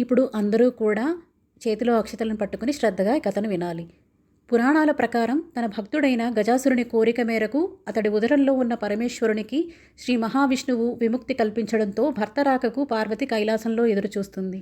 ఇప్పుడు అందరూ కూడా చేతిలో అక్షతలను పట్టుకుని శ్రద్ధగా కథను వినాలి. పురాణాల ప్రకారం తన భక్తుడైన గజాసురుని కోరిక మేరకు అతడి ఉదరంలో ఉన్న పరమేశ్వరునికి శ్రీ మహావిష్ణువు విముక్తి కల్పించడంతో భర్త రాకకు పార్వతి కైలాసంలో ఎదురుచూస్తుంది.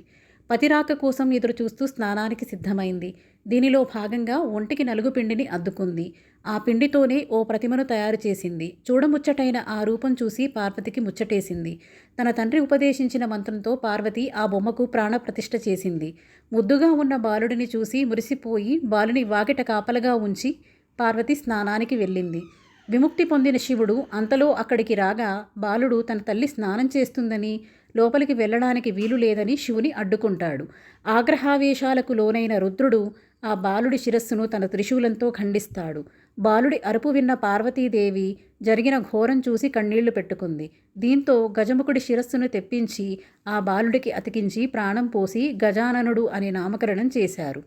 పతిరాక కోసం ఎదురుచూస్తూ స్నానానికి సిద్ధమైంది. దీనిలో భాగంగా ఒంటికి నలుగు పిండిని అద్దుకుంది. ఆ పిండితోనే ఓ ప్రతిమను తయారు చేసింది. చూడముచ్చటైన ఆ రూపం చూసి పార్వతికి ముచ్చటేసింది. తన తండ్రి ఉపదేశించిన మంత్రంతో పార్వతి ఆ బొమ్మకు ప్రాణప్రతిష్ఠ చేసింది. ముద్దుగా ఉన్న బాలుడిని చూసి మురిసిపోయి బాలుని వాకిట కాపలగా ఉంచి పార్వతి స్నానానికి వెళ్ళింది. విముక్తి పొందిన శివుడు అంతలో అక్కడికి రాగా బాలుడు తన తల్లి స్నానం చేస్తుందని లోపలికి వెళ్ళడానికి వీలు లేదని శివుని అడ్డుకుంటాడు. ఆగ్రహావేశాలకు లోనైన రుద్రుడు ఆ బాలుడి శిరస్సును తన త్రిశూలంతో ఖండిస్తాడు. బాలుడి అరుపు విన్న పార్వతీదేవి జరిగిన ఘోరం చూసి కన్నీళ్ళు పెట్టుకుంది. దీంతో గజముఖుడి శిరస్సును తెప్పించి ఆ బాలుడికి అతికించి ప్రాణం పోసి గజాననుడు అనే నామకరణం చేశారు.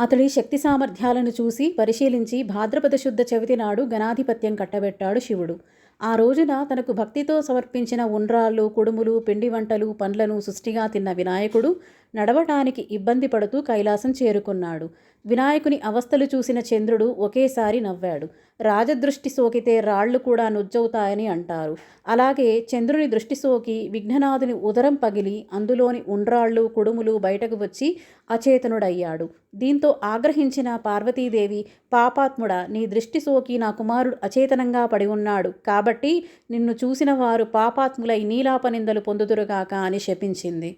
అతడి శక్తి సామర్థ్యాలను చూసి పరిశీలించి భాద్రపద శుద్ధ చవితి నాడు గణాధిపత్యం కట్టబెట్టాడు శివుడు. ఆ రోజున తనకు భక్తితో సమర్పించిన ఉండ్రాళ్ళు కుడుములు పిండి వంటలు పండ్లను సృష్టిగా తిన్న వినాయకుడు నడవటానికి ఇబ్బంది పడుతూ కైలాసం చేరుకున్నాడు. వినాయకుని అవస్థలు చూసిన చంద్రుడు ఒకేసారి నవ్వాడు. రాజదృష్టి సోకితే రాళ్ళు కూడా నుజ్జవుతాయని అంటారు. అలాగే చంద్రుని దృష్టి సోకి విఘ్ననాథుని ఉదరం పగిలి అందులోని ఉండ్రాళ్ళు కుడుములు బయటకు వచ్చి అచేతనుడయ్యాడు. దీంతో ఆగ్రహించిన పార్వతీదేవి పాపాత్ముడా నీ దృష్టి సోకి నా కుమారుడు అచేతనంగా పడి ఉన్నాడు. కాబట్టి నిన్ను చూసిన వారు పాపాత్ములై నీలాపనిందలు పొందుదురుగాక అని శపించింది.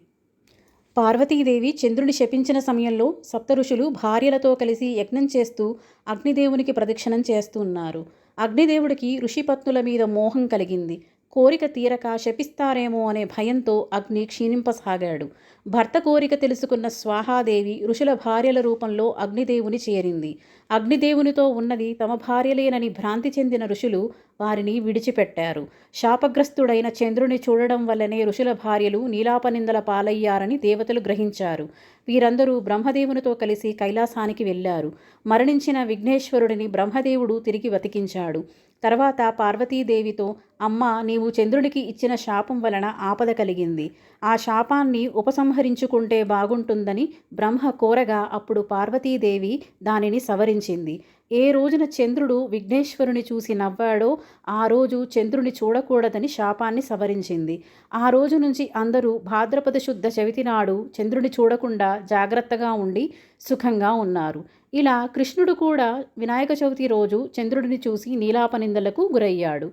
పార్వతీదేవి చంద్రుని శపించిన సమయంలో సప్తఋషులు భార్యలతో కలిసి యజ్ఞం చేస్తూ అగ్నిదేవునికి ప్రదక్షిణం చేస్తున్నారు అగ్నిదేవుడికి ఋషిపత్నుల మీద మోహం కలిగింది. కోరిక తీరక శపిస్తారేమో అనే భయంతో అగ్ని క్షీణింపసాగాడు. భర్త కోరిక తెలుసుకున్న స్వాహాదేవి ఋషుల భార్యల రూపంలో అగ్నిదేవుని చేరింది. అగ్నిదేవునితో ఉన్నది తమ భార్యలేనని భ్రాంతి చెందిన ఋషులు వారిని విడిచిపెట్టారు. శాపగ్రస్తుడైన చంద్రుని చూడడం వల్లనే ఋషుల భార్యలు నీలాపనిందల పాలయ్యారని దేవతలు గ్రహించారు. వీరందరూ బ్రహ్మదేవునితో కలిసి కైలాసానికి వెళ్ళారు. మరణించిన విఘ్నేశ్వరుడిని బ్రహ్మదేవుడు తిరిగి బతికించాడు తర్వాత పార్వతీదేవితో అమ్మ నీవు చంద్రుడికి ఇచ్చిన శాపం వలన ఆపద కలిగింది. ఆ శాపాన్ని ఉపసంహరించుకుంటే బాగుంటుందని బ్రహ్మ కోరగా అప్పుడు పార్వతీదేవి దానిని సవరించింది. ఏ రోజున చంద్రుడు విఘ్నేశ్వరుని చూసి నవ్వాడో ఆ రోజు చంద్రుని చూడకూడదని శాపాన్ని సవరించింది. ఆ రోజు నుంచి అందరూ భాద్రపద శుద్ధ చవితి నాడు చంద్రుని చూడకుండా జాగ్రత్తగా ఉండి సుఖంగా ఉన్నారు. ఇలా కృష్ణుడు కూడా వినాయక చవితి రోజు చంద్రుడిని చూసి నీలాపనిందలకు గురయ్యాడు.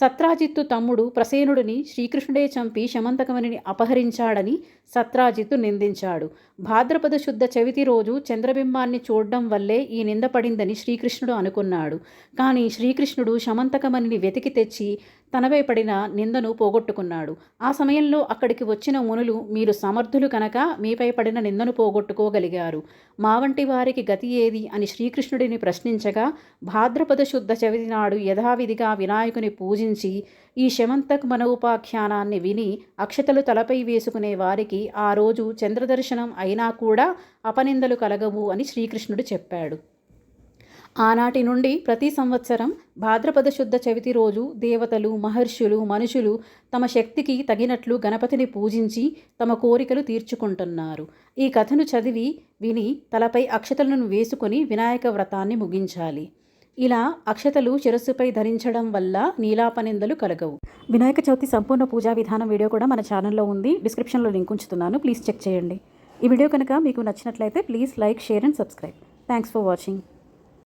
సత్రాజిత్తు తమ్ముడు ప్రసేనుడిని శ్రీకృష్ణుడే చంపి శమంతకమణిని అపహరించాడని సత్రాజిత్తు నిందించాడు. భాద్రపద శుద్ధ చవితి రోజు చంద్రబింబాన్ని చూడడం వల్లే ఈ నింద పడిందని శ్రీకృష్ణుడు అనుకున్నాడు. కానీ శ్రీకృష్ణుడు శమంతకమణిని వెతికి తెచ్చి తనపై పడిన నిందను పోగొట్టుకున్నాడు. ఆ సమయంలో అక్కడికి వచ్చిన మునులు మీరు సమర్థులు కనుక మీపై పడిన నిందను పోగొట్టుకోగలిగారు. మా వంటి వారికి గతి ఏది? అని శ్రీకృష్ణుడిని ప్రశ్నించగా భాద్రపద శుద్ధ చవితి నాడు యథావిధిగా వినాయకుని పూజించి ఈ శమంతక్ మనోపాఖ్యానాన్ని విని అక్షతలు తలపై వేసుకునే వారికి ఆ రోజు చంద్రదర్శనం అయినా కూడా అపనిందలు కలగవు అని శ్రీకృష్ణుడు చెప్పాడు. ఆనాటి నుండి ప్రతి సంవత్సరం భాద్రపద శుద్ధ చవితి రోజు దేవతలు మహర్షులు మనుషులు తమ శక్తికి తగినట్లు గణపతిని పూజించి తమ కోరికలు తీర్చుకుంటున్నారు. ఈ కథను చదివి విని తలపై అక్షతలను వేసుకొని వినాయక వ్రతాన్ని ముగించాలి. ఇలా అక్షతలు శిరస్సుపై ధరించడం వల్ల నీలాపనిందలు కలగవు. వినాయక చవితి సంపూర్ణ పూజా విధానం వీడియో కూడా మన ఛానల్లో ఉంది. డిస్క్రిప్షన్లో లింక్ ఉంచుతున్నాను. ప్లీజ్ చెక్ చేయండి. ఈ వీడియో కనుక మీకు నచ్చినట్లయితే please like share and subscribe. Thanks for watching.